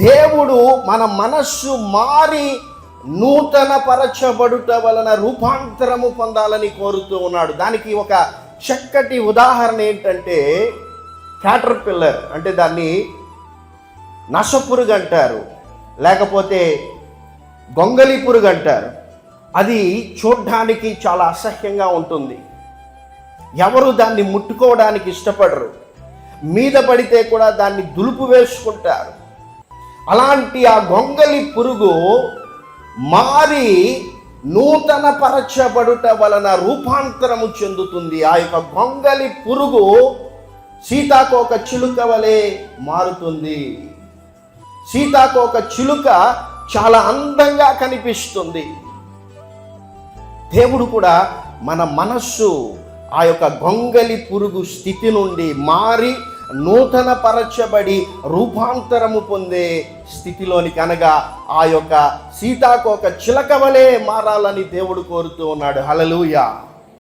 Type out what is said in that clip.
దేవుడు మన మనస్సు మారి నూతన పరచబడుట వలన రూపాంతరము పొందాలని కోరుతూ ఉన్నాడు. దానికి ఒక చక్కటి ఉదాహరణ ఏంటంటే క్యాటర్ పిల్లర్ అంటే దాన్ని నసపురుగు అంటారు. లేకపోతే గొంగలి పురుగు అంటారు. అది చూడ్డానికి చాలా అసహ్యంగా ఉంటుంది. ఎవరు దాన్ని ముట్టుకోవడానికి ఇష్టపడరు. మీద పడితే కూడా దాన్ని దులుపు వేసుకుంటారు. అలాంటి ఆ గొంగలి పురుగు మారి నూతన పరచబడుట వలన రూపాంతరము చెందుతుంది. ఆ యొక్క గొంగలి పురుగు సీతాకోక చిలుక వలె మారుతుంది. సీతాకోక చిలుక చాలా అందంగా కనిపిస్తుంది. దేవుడు కూడా మన మనస్సు ఆ యొక్క గొంగలి పురుగు స్థితి నుండి మారి నూతన పరచబడి రూపాంతరము పొందే స్థితిలోనికి అనగా ఆ యొక్క సీతాకోక చిలక వలె మారాలని దేవుడు కోరుతూ ఉన్నాడు. హలలుయా